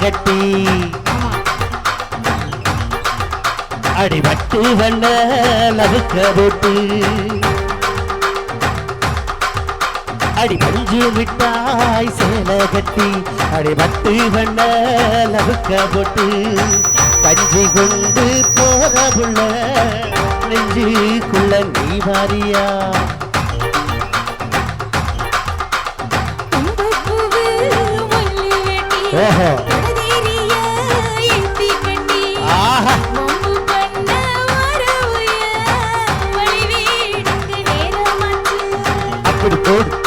கட்டி. அடிபட்டு வண்ண லவுக்க போட்டு. அடி பஞ்சு விட்டாய் சேல கட்டி. அடிபட்டு வண்ண லவுக்க போட்டு. கஞ்சி கொண்டு போற புள்ள நெஞ்சுக்குள்ள நீ வாரியா. ஓஹோ. good.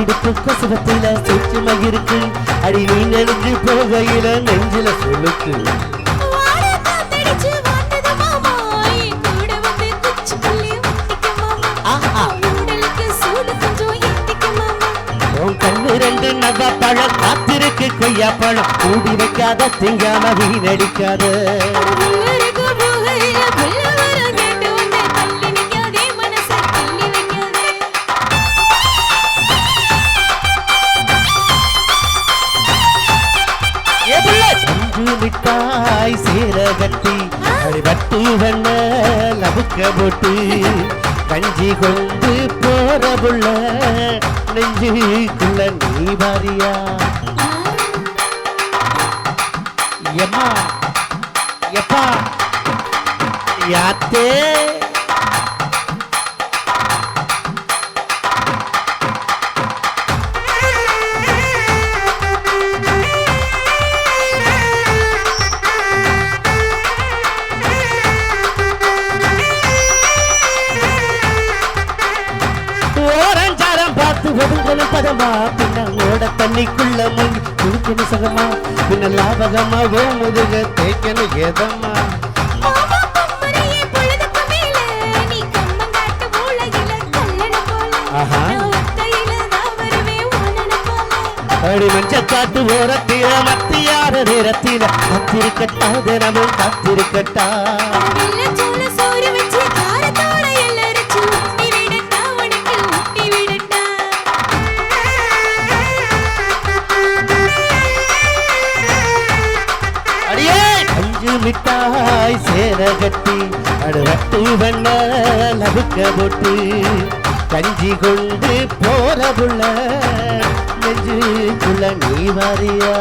இடுப்பு கசுவத்தில சுற்றுமை இருக்கு அடி நீ நெஞ்சு போகையில நெஞ்சில சொல்லுக்கு ரெண்டு நவ பழம் காத்திருக்கு கொய்யா பழம். கூடி வைக்காத திங்காம வீணடிக்காத. தாய் சேர கட்டி அடிபட்டு வண்ண லவுக்க போட்டு கஞ்சி கொண்டு போற புள்ள நெஞ்சுக்குள்ள நீ பாரியா எம்மா எப்பா யாத்தே? ஒதுங்கணும் பதமா? பின்ன ஓட தண்ணிக்குள்ள முங்கி குளிக்கணும் சகமா? பின்ன லாபகமா? ஓ முதுக தேய்க்கணும் ஏதம்மா? அடி மஞ்ச காட்டு ஓரத்தில மத்தியார நேரத்தில காத்திருக்கட்டா தினமும் காத்திருக்கட்டா. அஞ்சு மிட்டாய் சேர கட்டி அடுவட்டு வண்ண லவுக்க போட்டு கஞ்சி கொண்டு போற புள்ள நெஞ்சுக்குள்ள நீ வாரியா.